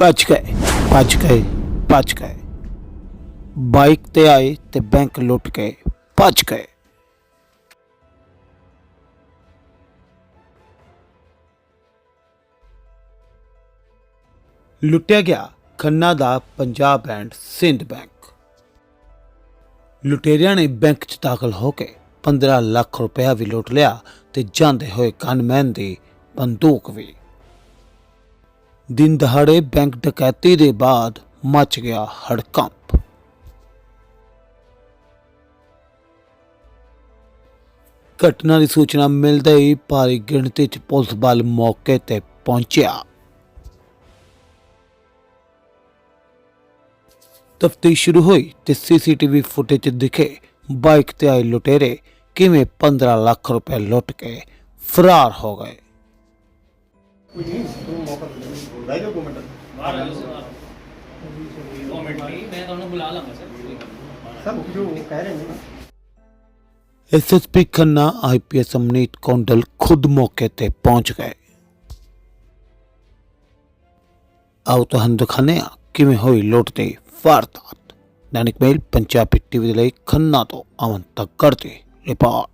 ਭੱਜ ਗਏ ਭੱਜ ਗਏ ਭੱਜ ਗਏ। ਬਾਈਕ ਤੇ ਆਏ ਤੇ ਬੈਂਕ ਲੁੱਟ ਕੇ ਭੱਜ ਗਏ। ਲੁੱਟਿਆ ਗਿਆ ਖੰਨਾ ਦਾ ਪੰਜਾਬ ਐਂਡ ਸਿੰਧ ਬੈਂਕ। ਲੁਟੇਰਿਆਂ ਨੇ ਬੈਂਕ 'ਚ ਦਾਖਲ ਹੋ ਕੇ 15 ਲੱਖ ਰੁਪਇਆ ਵੀ ਲੁੱਟ ਲਿਆ ਤੇ ਜਾਂਦੇ ਹੋਏ ਗਨਮੈਨ ਦੀ ਬੰਦੂਕ ਵੀ। ਦਿਨ ਦਹਾੜੇ ਬੈਂਕ ਡਕੈਤੀ ਦੇ ਬਾਅਦ ਮਚ ਗਿਆ ਹੜਕੰਪ। ਘਟਨਾ ਦੀ ਸੂਚਨਾ ਮਿਲਦੇ ਹੀ ਭਾਰੀ ਗਿਣਤੀ 'ਚ ਪੁਲਿਸ ਬਲ ਮੌਕੇ ਤੇ ਪਹੁੰਚਿਆ। ਤਫਤੀਸ਼ ਸ਼ੁਰੂ ਹੋਈ ਤੇ ਸੀਸੀਟੀਵੀ ਫੁਟੇਜ ਦਿਖੇ ਬਾਈਕ ਤੇ ਆਏ ਲੁਟੇਰੇ ਕਿਵੇਂ 15 ਲੱਖ ਰੁਪਏ ਲੁੱਟ ਕੇ ਫਰਾਰ ਹੋ ਗਏ। ਕੋਈ ਨਹੀਂ ਤੂੰ ਮੌਕਾ ਦੇ ਦੇ ਬਹਿ ਜਾਓ ਦੋ ਮਿੰਟ। ਦੋ ਮਿੰਟ ਲਈ ਮੈਂ ਤੁਹਾਨੂੰ ਬੁਲਾ ਲਾਂਗਾ ਸਰ। ਕੋਈ ਗੱਲ ਨਹੀਂ। ਸਰ ਜੋ ਕਹਿ ਰਹੇ ਨੇ ਨਾ। ਐਸਐਸਪੀ ਖੰਨਾ ਆਈਪੀਐਸ ਅਮਨੀਤ ਕੌਂਡਲ ਖੁਦ ਮੌਕੇ ਤੇ ਪਹੁੰਚ ਗਏ। ਆਓ ਤੁਹਾਨੂੰ ਦਿਖਾਉਂਦੇ ਹਾਂ ਕਿਵੇਂ ਹੋਈ ਲੁੱਟ ਦੀ ਵਾਰਦਾਤ। ਦੈਨਿਕ ਮੇਲ ਪੰਜਾਬੀ ਟੀਵੀ ਦੇ ਲਈ ਖੰਨਾ ਤੋਂ ਅਮਨ ਤੱਕੜ ਦੀ ਰਿਪੋਰਟ।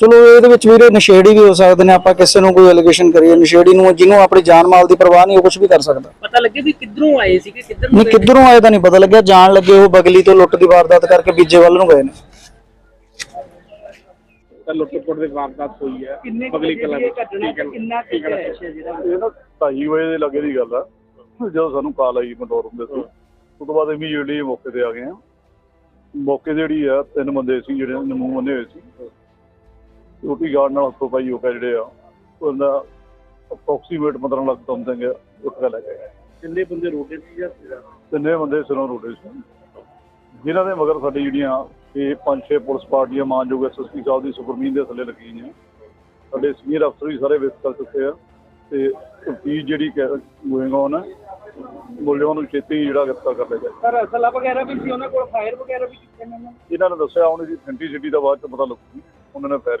ਚਲੋ ਇਹਦੇ ਵਿੱਚ ਵੀਰੇ ਨਸ਼ੇੜੀ ਵੀ ਹੋ ਸਕਦੇ ਨੇ ਆਪਾਂ ਕਿਸੇ ਨੂੰ ਕੋਈ ਐਲੀਗੇਸ਼ਨ ਕਰੀਏ ਨਸ਼ੇੜੀ ਨੂੰ ਜਿਹਨੂੰ ਆਪਣੀ ਜਾਨ ਮਾਲ ਦੀ ਪਰਵਾਹ ਨਹੀਂ ਉਹ ਕੁਝ ਵੀ ਕਰ ਸਕਦਾ। ਪਤਾ ਲੱਗੇ ਵੀ ਕਿੱਧਰੋਂ ਆਏ ਸੀ ਕਿ ਕਿੱਧਰ ਨਹੀਂ ਕਿੱਧਰੋਂ ਆਏ ਤਾਂ ਨਹੀਂ ਪਤਾ ਲੱਗਿਆ ਜਾਣ ਲੱਗੇ ਉਹ ਬਗਲੀ ਤੋਂ ਲੁੱਟ ਦੀ ਵਾਰਦਾਤ ਕਰਕੇ ਬੀਜੇ ਵੱਲ ਨੂੰ ਗਏ ਨੇ। ਤਾਂ ਲੁੱਟ ਖੋਟ ਦੀ ਵਾਰਦਾਤ ਹੋਈ ਹੈ ਕਿੰਨੇ ਅਗਲੀ ਕਲਾ ਘਟਨਾ ਕਿੰਨਾ ਕਿੰਨਾ ਜਿਹੜਾ ਇਹ ਨਾ 2:30 ਵਜੇ ਦੇ ਲੱਗੇ ਦੀ ਗੱਲ ਆ। ਜਦੋਂ ਸਾਨੂੰ ਕਾਲ ਆਈ ਮਟੋਰ ਹੁੰਦੇ ਸੀ ਉਸ ਤੋਂ ਬਾਅਦ ਇਮੀਡੀਏਟਲੀ ਮੌਕੇ ਤੇ ਆ ਗਏ ਆ ਮੌਕੇ ਜਿਹੜੀ ਆ ਤਿੰਨ ਬੰਦੇ ਸੀ ਜਿਹੜੇ ਨਮੂ ਬੰਨੇ ਹੋਏ ਸੀ। ਰੋਟੀ ਗਾਰਡ ਨਾਲ ਹੱਥੋਂ ਪਾਈ ਹੋ ਕੇ ਜਿਹੜੇ ਆ ਉਹਦਾ ਅਪਰੋਕਸੀਮੇਟ 15 ਲੱਖ ਸਮਥਿੰਗ ਉੱਠ ਕੇ ਲੈ ਗਏ। ਕਿੰਨੇ ਬੰਦੇ ਸੀ ਜਾਂ ਬੰਦੇ ਸਿਰੋਂ ਰੋਟੇ ਸੀ। ਜਿਨ੍ਹਾਂ ਦੇ ਮਗਰ ਸਾਡੀ ਜਿਹੜੀਆਂ ਇਹ ਪੰਜ ਛੇ ਪੁਲਿਸ ਪਾਰਟੀਆਂ ਮਾਨਯੋਗ ਐਸਐਸਪੀ ਸਾਹਿਬ ਦੀ ਸੁਪਰਮੀਨ ਦੇ ਥੱਲੇ ਲੱਗੀਆਂ ਸਾਡੇ ਸੀਨੀਅਰ ਅਫਸਰ ਵੀ ਸਾਰੇ ਵਿਸਤ ਕਰ ਚੁੱਕੇ ਆ ਤੇ ਤਫਤੀਸ਼ ਜਿਹੜੀ ਗੋਇੰਗ ਔਨ ਹੈ ਮੁਲਜ਼ਮਾਂ ਨੂੰ ਛੇਤੀ ਜਿਹੜਾ ਗ੍ਰਿਫਤਾਰ ਕਰ ਲਿਆ ਜਾਏ। ਸਰ ਅਸਲਾ ਵਗੈਰਾ ਵੀ ਸੀ ਉਹਨਾਂ ਕੋਲ ਫਾਇਰ ਵਗੈਰਾ ਵੀ ਕੀਤੇ ਨੇ ਇਹਨਾਂ ਨੇ ਦੱਸਿਆ ਹੁਣ ਇਹਦੀ ਅਥੈਂਟਿਸਿਟੀ ਦਾ ਬਾਅਦ ਚ ਪਤਾ ਲੱਗੂਗੀ ਉਹਨਾਂ ਨੇ ਫਾਇਰ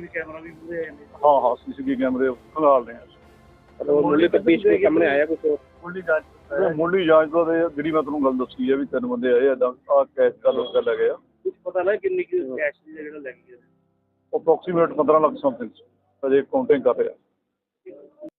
ਸਿਟੀ ਕੈਮਰਾ ਵੀ ਪੂਰੇ ਆਏ ਨੇ ਹਾਂ ਹਾਂ ਸੀਸੀਟੀਵੀ ਕੈਮਰੇ ਖੰਗਾਲ ਰਹੇ ਆ ਉਹ ਮੁੱਢਲੇ ਤਪੀਸ਼ ਦੇ ਸਾਹਮਣੇ ਆਇਆ ਕੁਝ ਮੁੱਢਲੀ ਜਾਂਚ ਮੁੱਢਲੀ ਜਾਂਚ ਤੋਂ ਤੇ ਜਿਹੜੀ ਮੈਂ ਤੁਹਾਨੂੰ ਗੱਲ ਦੱਸੀ ਹੈ ਵੀ ਤਿੰਨ ਬੰਦੇ ਆਏ ਏਦਾਂ ਆ ਕੈਸ਼ ਦਾ ਲੁੱਟ ਕੇ ਲੈ ਗਏ ਆ। ਕੁਝ ਪਤਾ ਲੱਗਾ ਕਿੰਨੀ ਕੈਸ਼ ਦੀ ਜਿਹੜਾ ਲੱਗ ਗਿਆ ਅਪਰੋਕਸੀਮੇਟ 15 ਲੱਖ ਸਮਥਿੰਗ ਅਜੇ ਕਾਊਂਟਿੰਗ ਕਰ ਰਹੇ। ਆ